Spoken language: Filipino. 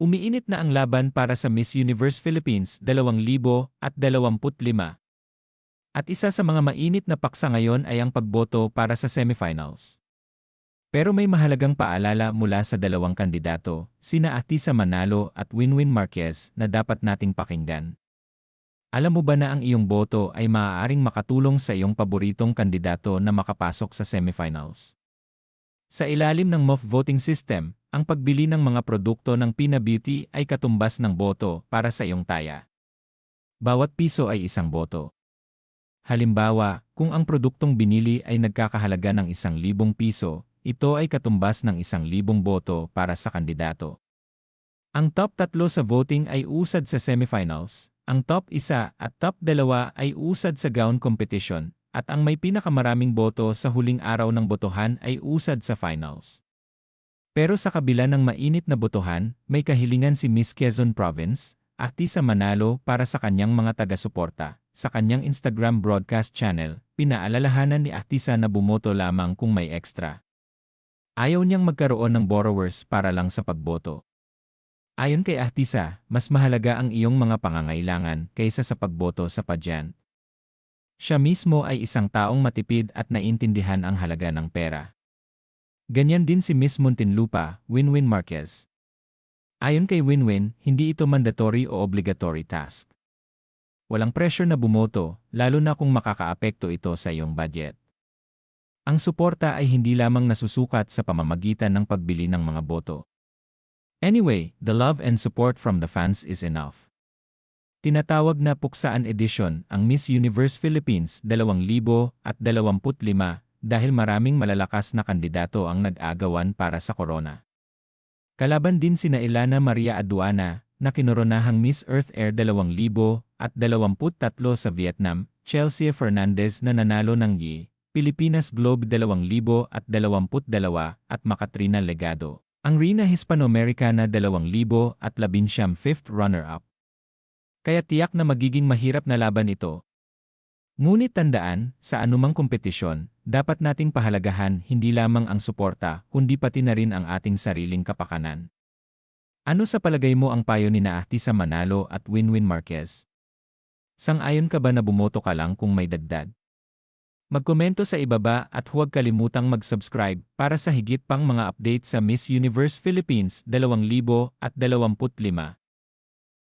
Umiinit na ang laban para sa Miss Universe Philippines 2025. At isa sa mga mainit na paksa ngayon ay ang pagboto para sa semifinals. Pero may mahalagang paalala mula sa dalawang kandidato, sina Atisa Manalo at Winwin Marquez na dapat nating pakinggan. Alam mo ba na ang iyong boto ay maaaring makatulong sa iyong paboritong kandidato na makapasok sa semifinals? Sa ilalim ng MOF voting system, ang pagbili ng mga produkto ng Pina Beauty ay katumbas ng boto para sa iyong taya. Bawat piso ay isang boto. Halimbawa, kung ang produktong binili ay nagkakahalaga ng isang libong piso, ito ay katumbas ng isang libong boto para sa kandidato. Ang top tatlo sa voting ay usad sa semifinals, ang top isa at top dalawa ay usad sa gown competition, at ang may pinakamaraming boto sa huling araw ng botohan ay usad sa finals. Pero sa kabila ng mainit na botohan, may kahilingan si Miss Quezon Province, Ati sa Manalo para sa kanyang mga taga-suporta. Sa kanyang Instagram broadcast channel, pinaalalahanan ni Atisa na bumoto lamang kung may extra. Ayaw niyang magkaroon ng borrowers para lang sa pagboto. Ayon kay Atisa, mas mahalaga ang iyong mga pangangailangan kaysa sa pagboto sa padyan. Siya mismo ay isang taong matipid at naintindihan ang halaga ng pera. Ganyan din si Miss Muntinlupa, Winwin Marquez. Ayon kay Winwin, hindi ito mandatory o obligatory task. Walang pressure na bumoto, lalo na kung makakaapekto ito sa iyong budget. Ang suporta ay hindi lamang nasusukat sa pamamagitan ng pagbili ng mga boto. Anyway, the love and support from the fans is enough. Tinatawag na Puksaan Edition ang Miss Universe Philippines 2025 dahil maraming malalakas na kandidato ang nag-agawan para sa corona. Kalaban din sina Ilana Maria Aduana, na kinoronahang Miss Earth Air 2023 sa Vietnam, Chelsea Fernandez na nanalo ng Yi, Pilipinas Globe 2022 at Makatrina Legado. Ang Rina Hispanoamericana 2015 5th runner-up. Kaya tiyak na magiging mahirap na laban ito, Ngunit tandaan, sa anumang kompetisyon, dapat nating pahalagahan hindi lamang ang suporta, kundi pati na rin ang ating sariling kapakanan. Ano sa palagay mo ang payo ni Naahti sa Manalo at Winwin Marquez? Sang-ayon ka ba na bumoto ka lang kung may dagdag? Magkomento sa ibaba at huwag kalimutang mag-subscribe para sa higit pang mga update sa Miss Universe Philippines 2025.